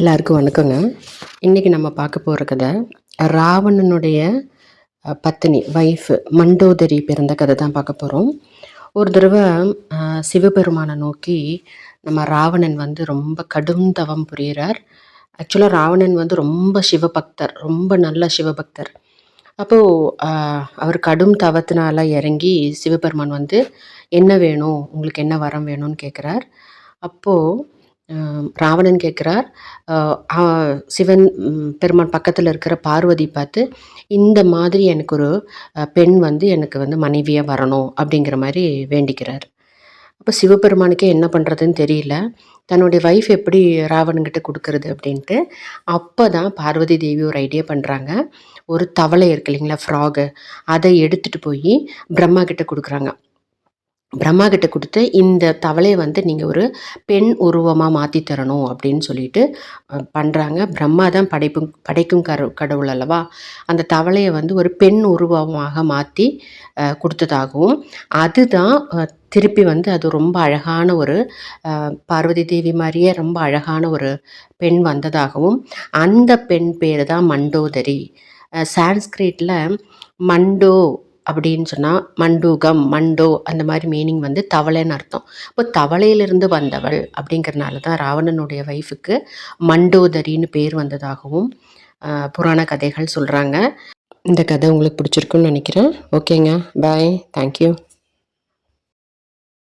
எல்லாருக்கும் வணக்கங்க. இன்றைக்கி நம்ம பார்க்க போகிற கதை ராவணனுடைய பத்தினி ஒய்ஃபு மண்டோதரி பிறந்த கதை தான் பார்க்க போகிறோம் ஒரு தடவை சிவபெருமானை நோக்கி நம்ம ராவணன் வந்து ரொம்ப கடும் தவம் புரிகிறார் ஆக்சுவலாக ராவணன் வந்து ரொம்ப சிவபக்தர் ரொம்ப நல்ல சிவபக்தர். அப்போது அவர் கடும் தவத்தினால இறங்கி சிவபெருமான் வந்து என்ன வேணும்? உங்களுக்கு என்ன வரம் வேணும்னு கேட்குறார் அப்போது ராவணன் கேட்குறார் சிவன் பெருமான் பக்கத்தில் இருக்கிற பார்வதி பார்த்து இந்த மாதிரி எனக்கு ஒரு பெண் வந்து எனக்கு வந்து மனைவியாக வரணும் அப்படிங்கிற மாதிரி வேண்டிக்கிறார். அப்போ சிவபெருமானுக்கே என்ன பண்ணுறதுன்னு தெரியல. தன்னுடைய ஒய்ஃப் எப்படி ராவணன்கிட்ட கொடுக்கறது அப்படின்ட்டு அப்போ தான் பார்வதி தேவி ஒரு ஐடியா பண்ணுறாங்க ஒரு தவளை இருக்கு இல்லைங்களா ஃப்ராகு அதை எடுத்துகிட்டு போய் பிரம்மா கிட்ட கொடுக்குறாங்க. பிரம்மா கிட்ட கொடுத்து இந்த தவளையை வந்து நீங்கள் ஒரு பெண் உருவமாக மாற்றி தரணும் அப்படின்னு சொல்லிட்டு பண்ணுறாங்க பிரம்மா தான் படைப்பும் படைக்கும் கரு கடவுள் அல்லவா? அந்த தவளையை வந்து ஒரு பெண் உருவமாக மாற்றி கொடுத்ததாகவும் அதுதான் திருப்பி வந்து அது ரொம்ப அழகான ஒரு பார்வதி தேவி மாதிரியே ரொம்ப அழகான ஒரு பெண் வந்ததாகவும் அந்த பெண் பேர் தான் மண்டோதரி. சான்ஸ்கிரிட்டில் மண்டோ அப்படின்னு சொன்னால் மண்டூகம் மண்டோ அந்த மாதிரி மீனிங் வந்து தவளைன்னு அர்த்தம். இப்போ தவளையிலிருந்து வந்தவள் அப்படிங்கிறனால தான் ராவணனுடைய ஒய்ஃபுக்கு மண்டோதரின்னு பேர் வந்ததாகவும் புராண கதைகள் சொல்கிறாங்க இந்த கதை உங்களுக்கு பிடிச்சிருக்குன்னு நினைக்கிறேன். ஓகேங்க. Bye thank you